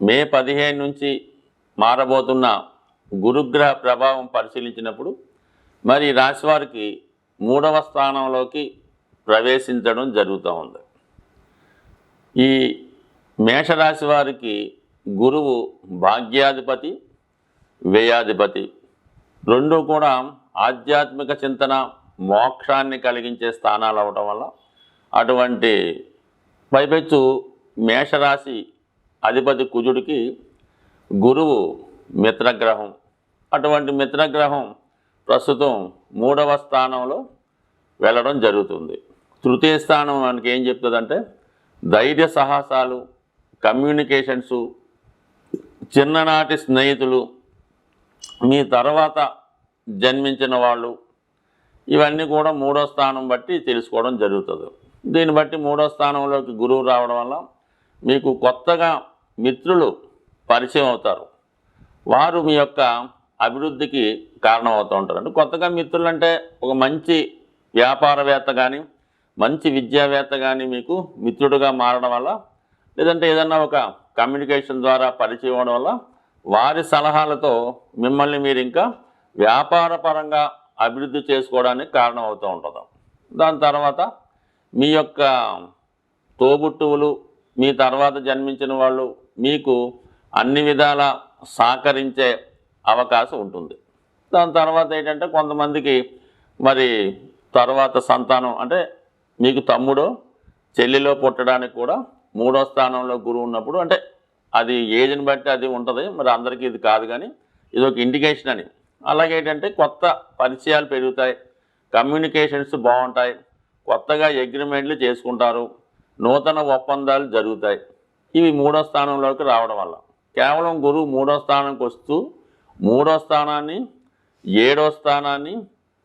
మే పదిహేను నుంచి మారబోతున్న గురుగ్రహ ప్రభావం పరిశీలించినప్పుడు మరి రాశివారికి మూడవ స్థానంలోకి ప్రవేశించడం జరుగుతూ ఉంది. ఈ మేషరాశి వారికి గురువు భాగ్యాధిపతి వ్యయాధిపతి రెండు కూడా ఆధ్యాత్మిక చింతన మోక్షాన్ని కలిగించే స్థానాలు అవటం వల్ల అటువంటి పైపెచ్చు మేషరాశి అధిపతి కుజుడికి గురువు మిత్రగ్రహం. అటువంటి మిత్రగ్రహం ప్రస్తుతం మూడవ స్థానంలో వెళ్ళడం జరుగుతుంది. తృతీయ స్థానం మనకి ఏం చెప్తుందంటే ధైర్య సాహసాలు కమ్యూనికేషన్సు చిన్ననాటి స్నేహితులు మీ తర్వాత జన్మించిన వాళ్ళు ఇవన్నీ కూడా మూడో స్థానం బట్టి తెలుసుకోవడం జరుగుతుంది. దీన్ని బట్టి మూడో స్థానంలోకి గురువు రావడం వల్ల మీకు కొత్తగా మిత్రులు పరిచయం అవుతారు. వారు మీ యొక్క అభివృద్ధికి కారణం అవుతూ ఉంటారు. అంటే కొత్తగా మిత్రులు అంటే ఒక మంచి వ్యాపారవేత్త కానీ మంచి విద్యావేత్త కానీ మీకు మిత్రుడుగా మారడం వల్ల లేదంటే ఏదన్నా ఒక కమ్యూనికేషన్ ద్వారా పరిచయం అవడం వల్ల వారి సలహాలతో మిమ్మల్ని మీరు ఇంకా వ్యాపారపరంగా అభివృద్ధి చేసుకోవడానికి కారణం అవుతూ ఉంటుంది. దాని తర్వాత మీ యొక్క తోబుట్టువులు మీ తర్వాత జన్మించిన వాళ్ళు మీకు అన్ని విధాల సహకరించే అవకాశం ఉంటుంది. దాని తర్వాత ఏంటంటే కొంతమందికి మరి తర్వాత సంతానం అంటే మీకు తమ్ముడో చెల్లిలో పుట్టడానికి కూడా మూడో స్థానంలో గురువు ఉన్నప్పుడు అంటే అది ఏజ్ని బట్టి అది ఉంటుంది. మరి అందరికీ ఇది కాదు కానీ ఇది ఒక ఇండికేషన్ అని. అలాగే ఏంటంటే కొత్త పరిచయాలు పెరుగుతాయి. కమ్యూనికేషన్స్ బాగుంటాయి. కొత్తగా అగ్రిమెంట్లు చేసుకుంటారు. నూతన ఒప్పందాలు జరుగుతాయి. ఇవి మూడో స్థానంలోకి రావడం వల్ల. కేవలం గురువు మూడో స్థానానికి వస్తూ మూడో స్థానాన్ని ఏడో స్థానాన్ని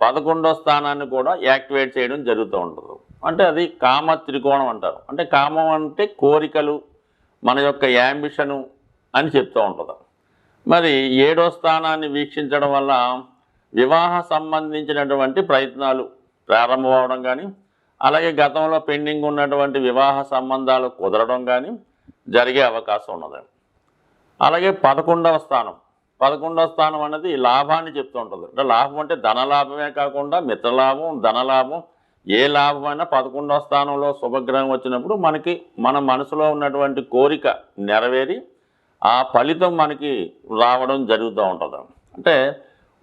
పదకొండో స్థానాన్ని కూడా యాక్టివేట్ చేయడం జరుగుతూ ఉంటుంది. అంటే అది కామ త్రికోణం అంటారు. అంటే కామం అంటే కోరికలు మన యొక్క యాంబిషను అని చెప్తూ ఉంటుంది. మరి ఏడో స్థానాన్ని వీక్షించడం వల్ల వివాహ సంబంధించినటువంటి ప్రయత్నాలు ప్రారంభమవడం కానీ అలాగే గతంలో పెండింగ్ ఉన్నటువంటి వివాహ సంబంధాలు కుదరడం కానీ జరిగే అవకాశం ఉన్నది. అలాగే పదకొండవ స్థానం. పదకొండవ స్థానం అనేది లాభాన్ని చెప్తూ ఉంటుంది. అంటే లాభం అంటే ధనలాభమే కాకుండా మిత్రలాభం ధనలాభం ఏ లాభమైనా పదకొండవ స్థానంలో శుభగ్రహం వచ్చినప్పుడు మనకి మన మనసులో ఉన్నటువంటి కోరిక నెరవేరి ఆ ఫలితం మనకి రావడం జరుగుతూ ఉంటుంది. అంటే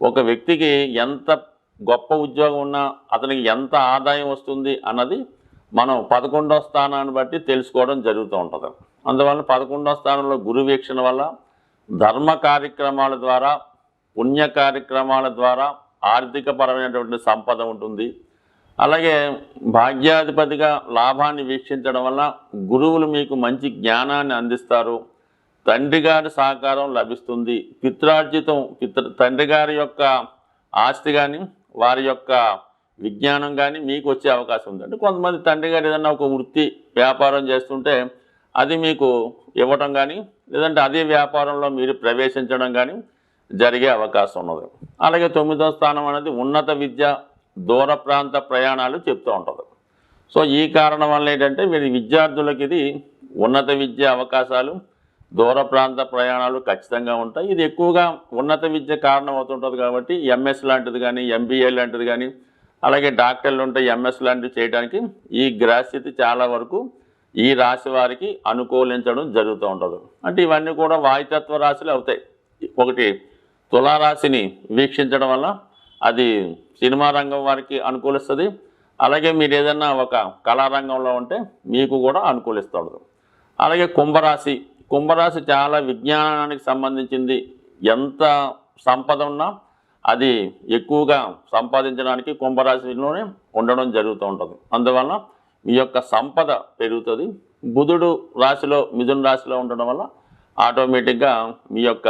ఒక వ్యక్తికి ఎంత గొప్ప ఉద్యోగం ఉన్నా అతనికి ఎంత ఆదాయం వస్తుంది అన్నది మనం పదకొండో స్థానాన్ని బట్టి తెలుసుకోవడం జరుగుతూ ఉంటుంది. అందువల్ల పదకొండో స్థానంలో గురు వీక్షణ వల్ల ధర్మ కార్యక్రమాల ద్వారా పుణ్య కార్యక్రమాల ద్వారా ఆర్థికపరమైనటువంటి సంపద ఉంటుంది. అలాగే భాగ్యాధిపతిగా లాభాన్ని వీక్షించడం వల్ల గురువులు మీకు మంచి జ్ఞానాన్ని అందిస్తారు. తండ్రి గారి సహకారం లభిస్తుంది. పిత్రార్జితం పిత్ర తండ్రి గారి యొక్క ఆస్తి కానీ వారి యొక్క విజ్ఞానం కానీ మీకు వచ్చే అవకాశం ఉందంటే కొంతమంది తండ్రి గారు ఏదన్నా ఒక వృత్తి వ్యాపారం చేస్తుంటే అది మీకు ఇవ్వటం కానీ లేదంటే అదే వ్యాపారంలో మీరు ప్రవేశించడం కానీ జరిగే అవకాశం ఉన్నది. అలాగే తొమ్మిదో స్థానం అనేది ఉన్నత విద్య దూర ప్రాంత ప్రయాణాలు చెప్తూ ఉంటుంది. సో ఈ కారణం వల్ల ఏంటంటే మీరు విద్యార్థులకి ఇది ఉన్నత విద్య అవకాశాలు దూర ప్రాంత ప్రయాణాలు ఖచ్చితంగా ఉంటాయి. ఇది ఎక్కువగా ఉన్నత విద్య కారణం అవుతుంటుంది కాబట్టి ఎంఎస్ లాంటిది కానీ ఎంబీఏ లాంటిది కానీ అలాగే డాక్టర్లు ఉంటే ఎంఎస్ లాంటివి చేయడానికి ఈ గ్రహస్థితి చాలా వరకు ఈ రాశి వారికి అనుకూలించడం జరుగుతూ ఉంటుంది. అంటే ఇవన్నీ కూడా వాయుతత్వ రాశులు అవుతాయి. ఒకటి తులారాశిని వీక్షించడం వల్ల అది సినిమా రంగం వారికి అనుకూలిస్తుంది. అలాగే మీరు ఏదైనా ఒక కళారంగంలో ఉంటే మీకు కూడా అనుకూలిస్తుంది అలాగే కుంభరాశి కుంభరాశి చాలా విజ్ఞానానికి సంబంధించింది. ఎంత సంపద ఉన్నా అది ఎక్కువగా సంపాదించడానికి కుంభరాశిలోనే ఉండడం జరుగుతూ ఉంటుంది. అందువలన మీ యొక్క సంపద పెరుగుతుంది. బుధుడు రాశిలో మిథున రాశిలో ఉండడం వల్ల ఆటోమేటిక్గా మీ యొక్క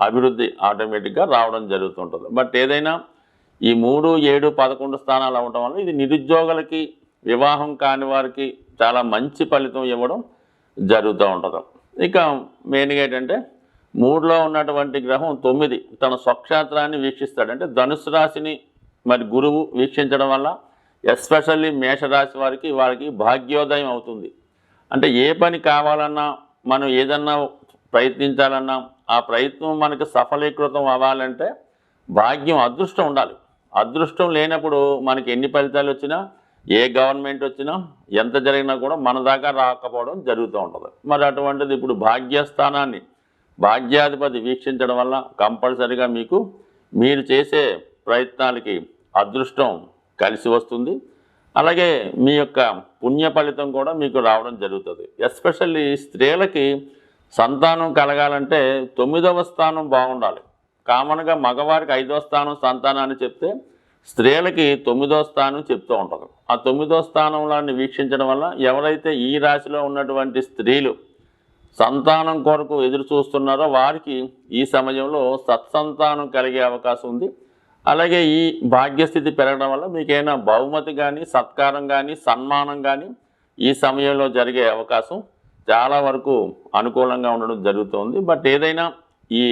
అభివృద్ధి ఆటోమేటిక్గా రావడం జరుగుతుంటుంది బట్ ఏదైనా ఈ మూడు ఏడు పదకొండు స్థానాలు అవ్వడం వల్ల ఇది నిరుద్యోగులకి వివాహం కాని వారికి చాలా మంచి ఫలితం ఇవ్వడం జరుగుతూ ఉంటుంది. ఇక మెయిన్గా ఏంటంటే మూడులో ఉన్నటువంటి గ్రహం తొమ్మిది. తన స్వక్షేత్రాన్ని వీక్షిస్తాడు. అంటే ధనుసు రాశిని మరి గురువు వీక్షించడం వల్ల ఎస్పెషల్లీ మేషరాశి వారికి వారికి భాగ్యోదయం అవుతుంది. అంటే ఏ పని కావాలన్నా మనం ఏదన్నా ప్రయత్నించాలన్నా ఆ ప్రయత్నం మనకి సఫలీకృతం అవ్వాలంటే భాగ్యం అదృష్టం ఉండాలి. అదృష్టం లేనప్పుడు మనకి ఎన్ని ఫలితాలు వచ్చినా ఏ గవర్నమెంట్ వచ్చినా ఎంత జరిగినా కూడా మన దాకా రాకపోవడం జరుగుతూ ఉంటుంది. మరి అటువంటిది ఇప్పుడు భాగ్యస్థానాన్ని భాగ్యాధిపతి వీక్షించడం వల్ల కంపల్సరిగా మీకు మీరు చేసే ప్రయత్నాలకి అదృష్టం కలిసి వస్తుంది. అలాగే మీ యొక్క పుణ్య ఫలితం కూడా మీకు రావడం జరుగుతుంది. ఎస్పెషల్లీ స్త్రీలకి సంతానం కలగాలంటే తొమ్మిదవ స్థానం బాగుండాలి. కామన్గా మగవారికి ఐదవ స్థానం సంతానాన్ని చెప్తే స్త్రీలకి తొమ్మిదో స్థానం చెప్తూ ఉంటారు. ఆ తొమ్మిదో స్థానంలాన్ని వీక్షించడం వల్ల ఎవరైతే ఈ రాశిలో ఉన్నటువంటి స్త్రీలు సంతానం కొరకు ఎదురు చూస్తున్నారో వారికి ఈ సమయంలో సత్సంతానం కలిగే అవకాశం ఉంది. అలాగే ఈ భాగ్యస్థితి పెరగడం వల్ల మీకైనా బహుమతి కానీ సత్కారం కానీ సన్మానం కానీ ఈ సమయంలో జరిగే అవకాశం చాలా వరకు అనుకూలంగా ఉండడం జరుగుతుంది. బట్ ఏదైనా ఈ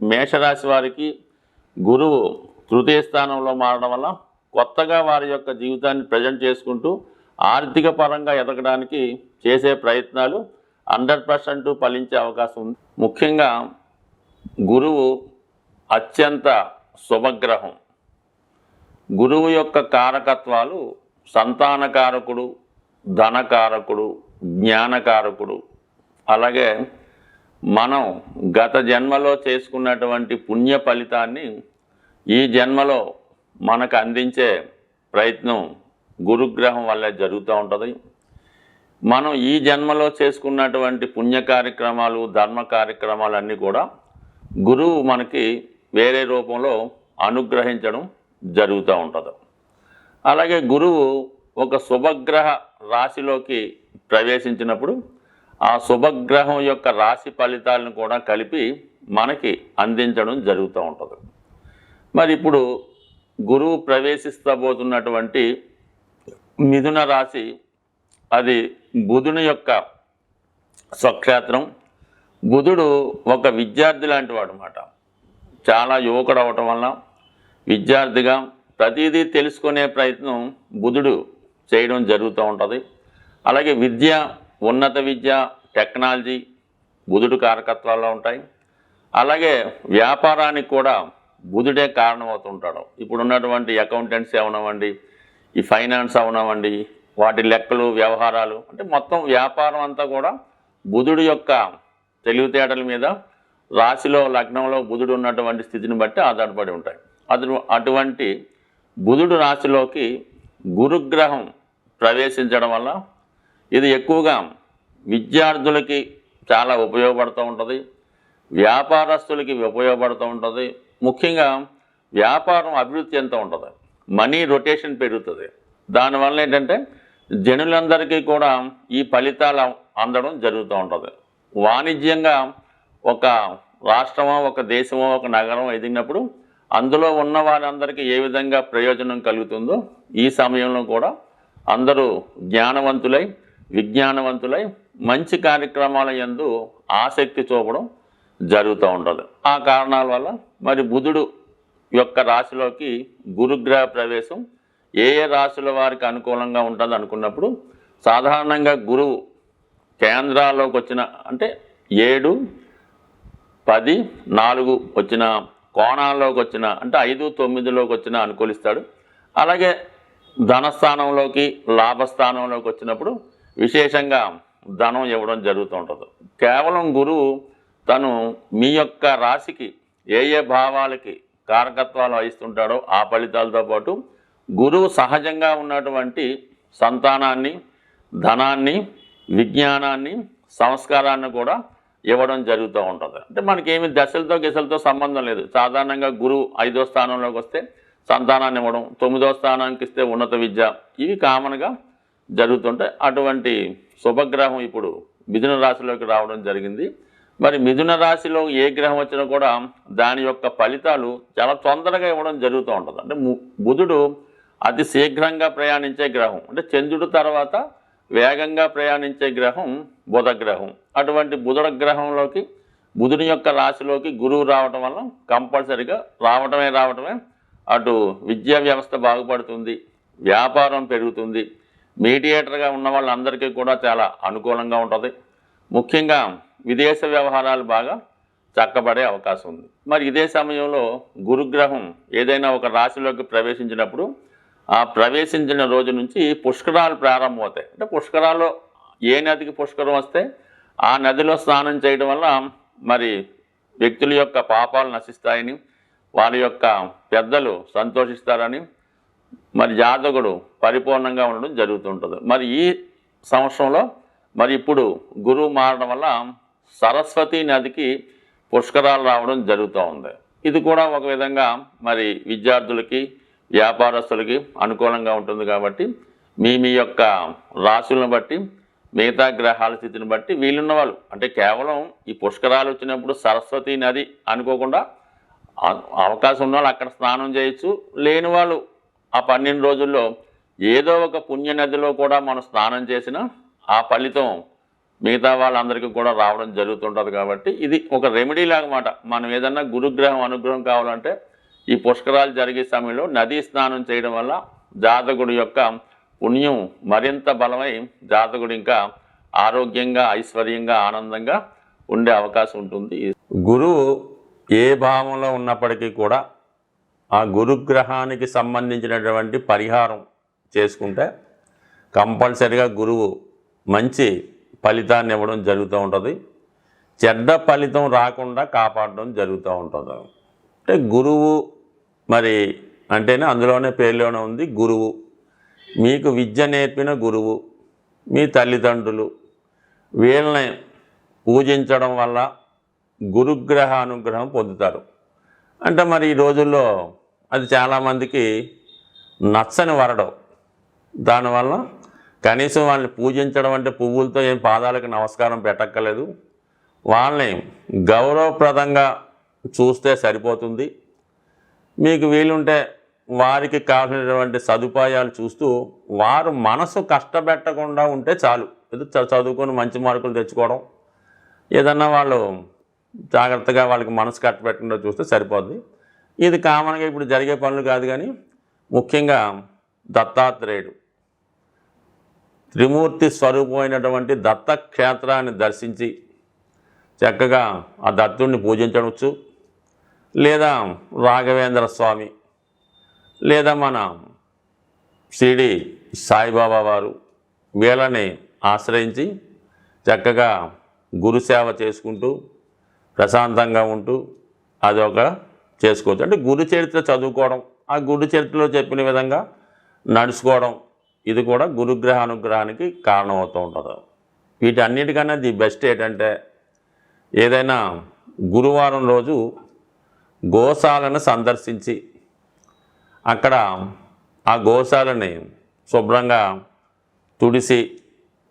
మేషరాశి వారికి గురువు తృతీయ స్థానంలో మారడం వల్ల కొత్తగా వారి యొక్క జీవితాన్ని ప్రజెంట్ చేసుకుంటూ ఆర్థిక పరంగా ఎదగడానికి చేసే ప్రయత్నాలు హండ్రెడ్ పర్సెంట్ ఫలించే అవకాశం ఉంది. ముఖ్యంగా గురువు అత్యంత శుభగ్రహం. గురువు యొక్క కారకత్వాలు సంతానకారకుడు ధనకారకుడు జ్ఞానకారకుడు. అలాగే మనం గత జన్మలో చేసుకున్నటువంటి పుణ్య ఫలితాన్ని ఈ జన్మలో మనకు అందించే ప్రయత్నం గురుగ్రహం వల్లే జరుగుతూ ఉంటుంది. మనం ఈ జన్మలో చేసుకున్నటువంటి పుణ్య కార్యక్రమాలు ధర్మ కార్యక్రమాలు అన్నీ కూడా గురువు మనకి వేరే రూపంలో అనుగ్రహించడం జరుగుతూ ఉంటుంది. అలాగే గురువు ఒక శుభగ్రహ రాశిలోకి ప్రవేశించినప్పుడు ఆ శుభగ్రహం యొక్క రాశి ఫలితాలను కూడా కలిపి మనకి అందించడం జరుగుతూ ఉంటుంది. మరి ఇప్పుడు గురువు ప్రవేశిస్తబోతున్నటువంటి మిథున రాశి అది బుధుని యొక్క స్వక్షేత్రం. బుధుడు ఒక విద్యార్థి లాంటి వాడు అనమాట చాలా యువకుడు అవటం వల్ల విద్యార్థిగా ప్రతిదీ తెలుసుకునే ప్రయత్నం బుధుడు చేయడం జరుగుతూ ఉంటుంది. అలాగే విద్య ఉన్నత విద్య టెక్నాలజీ బుధుడు కారకత్వాల్లో ఉంటాయి. అలాగే వ్యాపారానికి కూడా బుధుడే కారణమవుతుంటాడు. ఇప్పుడు ఉన్నటువంటి అకౌంటెంట్స్ అవనవ్వండి ఈ ఫైనాన్స్ అవనవ్వండి వాటి లెక్కలు వ్యవహారాలు అంటే మొత్తం వ్యాపారం అంతా కూడా బుధుడు యొక్క తెలివితేటల మీద రాశిలో లగ్నంలో బుధుడు ఉన్నటువంటి స్థితిని బట్టి ఆధారపడి ఉంటాయి. అటు అటువంటి బుధుడు రాశిలోకి గురుగ్రహం ప్రవేశించడం వల్ల ఇది ఎక్కువగా విద్యార్థులకి చాలా ఉపయోగపడుతూ ఉంటుంది. వ్యాపారస్తులకి ఉపయోగపడుతూ ఉంటుంది. ముఖ్యంగా వ్యాపారం అభివృద్ధి ఎంత ఉంటుంది మనీ రొటేషన్ పెరుగుతుంది. దానివల్ల ఏంటంటే జనులందరికీ కూడా ఈ ఫలితాలు అందడం జరుగుతూ ఉంటుంది. వాణిజ్యంగా ఒక రాష్ట్రమో ఒక దేశమో ఒక నగరం ఎదిగినప్పుడు అందులో ఉన్న వారందరికీ ఏ విధంగా ప్రయోజనం కలుగుతుందో ఈ సమయంలో కూడా అందరూ జ్ఞానవంతులై విజ్ఞానవంతులై మంచి కార్యక్రమాల యందు ఆసక్తి చూపడం జరుగుతూ ఉంటుంది. ఆ కారణాల వల్ల మరి బుధుడు యొక్క రాశిలోకి గురుగ్రహ ప్రవేశం ఏ ఏ రాశుల వారికి అనుకూలంగా ఉంటుంది అనుకున్నప్పుడు సాధారణంగా గురువు కేంద్రాల్లోకి వచ్చిన అంటే ఏడు పది నాలుగు వచ్చిన కోణాల్లోకి వచ్చిన అంటే ఐదు తొమ్మిదిలోకి వచ్చిన అనుకూలిస్తాడు. అలాగే ధనస్థానంలోకి లాభస్థానంలోకి వచ్చినప్పుడు విశేషంగా ధనం ఇవ్వడం జరుగుతూ ఉంటుంది. కేవలం గురువు తను మీ యొక్క రాశికి ఏ ఏ భావాలకి కారకత్వాలు వహిస్తుంటాడో ఆ ఫలితాలతో పాటు గురువు సహజంగా ఉన్నటువంటి సంతానాన్ని ధనాన్ని విజ్ఞానాన్ని సంస్కారాన్ని కూడా ఇవ్వడం జరుగుతూ ఉంటుంది. అంటే మనకేమి దశలతో గెసలతో సంబంధం లేదు. సాధారణంగా గురువు ఐదో స్థానంలోకి వస్తే సంతానాన్ని ఇవ్వడం తొమ్మిదో స్థానానికి ఇస్తే ఉన్నత విద్య ఇవి కామన్గా జరుగుతుంటాయి అటువంటి శుభగ్రహం ఇప్పుడు మిథున రాశిలోకి రావడం జరిగింది. మరి మిథున రాశిలో ఏ గ్రహం వచ్చినా కూడా దాని యొక్క ఫలితాలు చాలా తొందరగా ఇవ్వడం జరుగుతూ ఉంటుంది. అంటే ము- బుధుడు అతి శీఘ్రంగా ప్రయాణించే గ్రహం. అంటే చంద్రుడు తర్వాత వేగంగా ప్రయాణించే గ్రహం బుధ గ్రహం అటువంటి బుధుడ గ్రహంలోకి బుధుని యొక్క రాశిలోకి గురువు రావటం వల్ల కంపల్సరిగా రావటమే రావటమే అటు విద్యా వ్యవస్థ బాగుపడుతుంది వ్యాపారం పెరుగుతుంది మీడియేటర్గా ఉన్న వాళ్ళందరికీ కూడా చాలా అనుకూలంగా ఉంటుంది. ముఖ్యంగా విదేశ వ్యవహారాలు బాగా చక్కబడే అవకాశం ఉంది. మరి ఇదే సమయంలో గురుగ్రహం ఏదైనా ఒక రాశిలోకి ప్రవేశించినప్పుడు ఆ ప్రవేశించిన రోజు నుంచి పుష్కరాలు ప్రారంభమవుతాయి. అంటే పుష్కరాలు ఏ నదికి పుష్కరం వస్తే ఆ నదిలో స్నానం చేయడం వల్ల మరి వ్యక్తుల యొక్క పాపాలు నశిస్తాయని వారి యొక్క పెద్దలు సంతోషిస్తారని మరి జాతకుడు పరిపూర్ణంగా ఉండడం జరుగుతుంటుంది. మరి ఈ సంవత్సరంలో మరి ఇప్పుడు గురువు మారడం వల్ల సరస్వతి నదికి పుష్కరాలు రావడం జరుగుతూ ఉంది. ఇది కూడా ఒక విధంగా మరి విద్యార్థులకి వ్యాపారస్తులకి అనుకూలంగా ఉంటుంది కాబట్టి మీ మీ యొక్క రాశులను బట్టి మిగతా గ్రహాల స్థితిని బట్టి వీళ్ళున్న వాళ్ళు అంటే కేవలం ఈ పుష్కరాలు వచ్చినప్పుడు సరస్వతి నది అనుకోకుండా అవకాశం ఉన్న వాళ్ళు అక్కడ స్నానం చేయొచ్చు. లేని వాళ్ళు ఆ పన్నెండు రోజుల్లో ఏదో ఒక పుణ్య నదిలో కూడా మనం స్నానం చేసినా ఆ ఫలితం మిగతా వాళ్ళందరికీ కూడా రావడం జరుగుతుంటుంది కాబట్టి ఇది ఒక రెమెడీ లాగమాట. మనం ఏదన్నా గురుగ్రహం అనుగ్రహం కావాలంటే ఈ పుష్కరాలు జరిగే సమయంలో నదీ స్నానం చేయడం వల్ల జాతకుడి యొక్క పుణ్యం మరింత బలమై జాతకుడు ఇంకా ఆరోగ్యంగా ఐశ్వర్యంగా ఆనందంగా ఉండే అవకాశం ఉంటుంది. గురువు ఏ భావంలో ఉన్నప్పటికీ కూడా ఆ గురుగ్రహానికి సంబంధించినటువంటి పరిహారం చేసుకుంటే కంపల్సరిగా గురువు మంచి ఫలితాన్ని ఇవ్వడం జరుగుతూ ఉంటుంది. చెడ్డ ఫలితం రాకుండా కాపాడడం జరుగుతూ ఉంటుంది. అంటే గురువు మరి అంటేనే అందులోనే పేర్లోనే ఉంది గురువు. మీకు విద్య నేర్పిన గురువు మీ తల్లిదండ్రులు వీళ్ళని పూజించడం వల్ల గురుగ్రహ అనుగ్రహం పొందుతారు. అంటే మరి ఈ రోజుల్లో అది చాలామందికి నచ్చని వరడం. దానివల్ల కనీసం వాళ్ళని పూజించడం అంటే పువ్వులతో ఏం పాదాలకు నమస్కారం పెట్టక్కర్లేదు. వాళ్ళని గౌరవప్రదంగా చూస్తే సరిపోతుంది. మీకు వీలుంటే వారికి కావాల్సినటువంటి సదుపాయాలు చూస్తూ వారు మనసు కష్టపెట్టకుండా ఉంటే చాలు. ఇది చదువుకొని మంచి మార్కులు తెచ్చుకోవడం. ఏదన్నా వాళ్ళు జాగ్రత్తగా వాళ్ళకి మనసు కట్టబెట్టకుండా చూస్తే సరిపోద్ది. ఇది కామన్గా ఇప్పుడు జరిగే పనులు కాదు కానీ ముఖ్యంగా దత్తాత్రేయుడు. త్రిమూర్తి స్వరూపమైనటువంటి దత్తక్షేత్రాన్ని దర్శించి చక్కగా ఆ దత్తుడిని పూజించవచ్చు. లేదా రాఘవేంద్ర స్వామి లేదా మన షిరిడి సాయిబాబా వారు వీళ్ళని ఆశ్రయించి చక్కగా గురుసేవ చేసుకుంటూ ప్రశాంతంగా ఉంటూ అదొక చేసుకోవచ్చు. అంటే గురు చరిత్ర చదువుకోవడం ఆ గురు చరిత్రలో చెప్పిన విధంగా నడుచుకోవడం ఇది కూడా గురుగ్రహ అనుగ్రహానికి కారణమవుతూ ఉంటుంది. వీటన్నిటికన్నా ది బెస్ట్ ఏంటంటే ఏదైనా గురువారం రోజు గోశాలను సందర్శించి అక్కడ ఆ గోశాలని శుభ్రంగా తుడిసి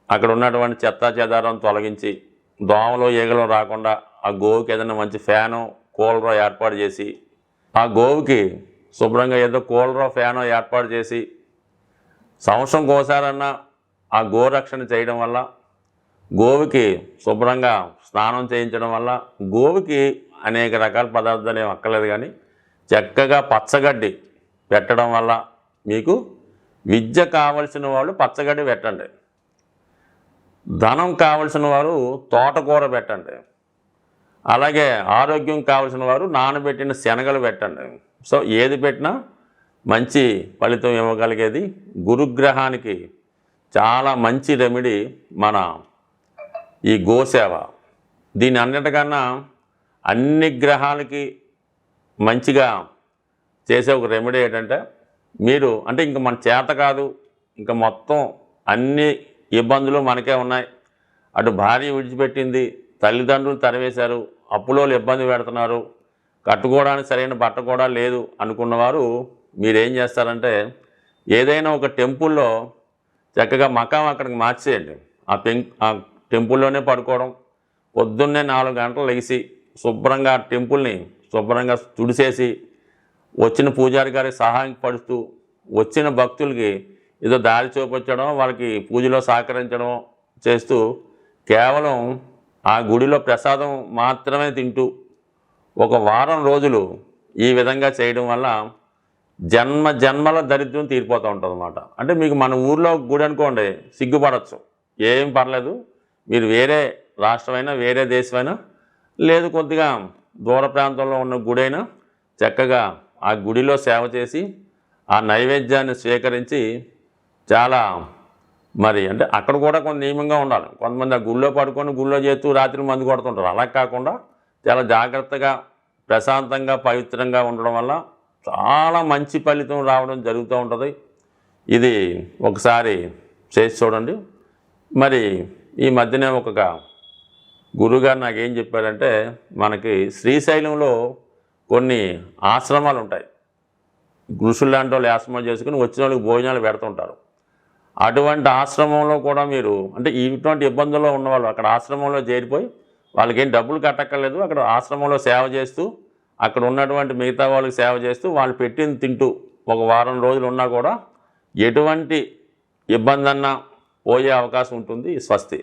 అక్కడ ఉన్నటువంటి చెత్తా చెదారం తొలగించి దోమలు ఈగలు రాకుండా ఆ గోవుకి ఏదైనా మంచి ఫ్యాను కూలరో ఏర్పాటు చేసి ఆ గోవుకి శుభ్రంగా ఏదో కూలరో ఫ్యానో ఏర్పాటు చేసి సంవత్సరం కోసారన్నా ఆ గోరక్షణ చేయడం వల్ల గోవుకి శుభ్రంగా స్నానం చేయించడం వల్ల గోవుకి అనేక రకాల పదార్థాలు ఏమి అక్కర్లేదు కానీ చక్కగా పచ్చగడ్డి పెట్టడం వల్ల మీకు విద్య కావలసిన వాళ్ళు పచ్చగడ్డి పెట్టండి. ధనం కావలసిన వారు తోటకూర పెట్టండి. అలాగే ఆరోగ్యం కావలసిన వారు నానబెట్టిన శనగలు పెట్టండి. సో ఏది పెట్టినా మంచి ఫలితం ఇవ్వగలిగేది గురుగ్రహానికి చాలా మంచి రెమెడీ మన ఈ గోసేవ. దీని అన్నిటికన్నా అన్ని గ్రహాలకి మంచిగా చేసే ఒక రెమెడీ ఏంటంటే మీరు అంటే ఇంక మన చేత కాదు ఇంకా మొత్తం అన్ని ఇబ్బందులు మనకే ఉన్నాయి. అటు భార్య విడిచిపెట్టింది తల్లిదండ్రులు తరివేశారు అప్పులోళ్ళు ఇబ్బంది పెడుతున్నారు కట్టుకోవడానికి సరైన బట్ట కూడా లేదు అనుకున్నవారు మీరేం చేస్తారంటే ఏదైనా ఒక టెంపుల్లో చక్కగా మకాం అక్కడికి మార్చేయండి. ఆ పెం ఆ టెంపుల్లోనే పడుకోవడం పొద్దున్నే నాలుగు గంటలు లెగిసి శుభ్రంగా ఆ టెంపుల్ని శుభ్రంగా తుడిసేసి వచ్చిన పూజారి గారికి సహాయం పడుతూ వచ్చిన భక్తులకి ఏదో దారి చూపించడం వాళ్ళకి పూజలో సహకరించడం చేస్తూ కేవలం ఆ గుడిలో ప్రసాదం మాత్రమే తింటూ ఒక వారం రోజులు ఈ విధంగా చేయడం వల్ల జన్మ జన్మల దరిద్రం తీరిపోతూ ఉంటుంది అనమాట అంటే మీకు మన ఊర్లో గుడి అనుకోండి సిగ్గుపడచ్చు. ఏం పర్లేదు. మీరు వేరే రాష్ట్రమైనా వేరే దేశమైనా లేదు కొద్దిగా దూర ప్రాంతంలో ఉన్న గుడైనా చక్కగా ఆ గుడిలో సేవ చేసి ఆ నైవేద్యాన్ని స్వీకరించి చాలా మరి అంటే అక్కడ కూడా కొంత నియమంగా ఉండాలి. కొంతమంది ఆ గుళ్ళో పడుకొని గుళ్ళో చేస్తూ రాత్రి మందు కొడుతుంటారు. అలా కాకుండా చాలా జాగ్రత్తగా ప్రశాంతంగా పవిత్రంగా ఉండడం వల్ల చాలా మంచి ఫలితం రావడం జరుగుతూ ఉంటుంది. ఇది ఒకసారి చేసి చూడండి. మరి ఈ మధ్యనే ఒక గురుగారు నాకేం చెప్పారంటే మనకి శ్రీశైలంలో కొన్ని ఆశ్రమాలు ఉంటాయి. ఋషులు లాంటి వాళ్ళు ఆశ్రమాలు చేసుకుని వచ్చిన వాళ్ళకి భోజనాలు పెడుతుంటారు అటువంటి ఆశ్రమంలో కూడా మీరు అంటే ఇటువంటి ఇబ్బందుల్లో ఉన్నవాళ్ళు అక్కడ ఆశ్రమంలో చేరిపోయి వాళ్ళకి ఏం డబ్బులు కట్టక్కర్లేదు అక్కడ ఆశ్రమంలో సేవ చేస్తూ అక్కడ ఉన్నటువంటి మిగతా వాళ్ళకి సేవ చేస్తూ వాళ్ళు పెట్టింది తింటూ ఒక వారం రోజులు ఉన్నా కూడా ఎటువంటి ఇబ్బంది అన్నా పోయే అవకాశం ఉంటుంది స్వస్తి.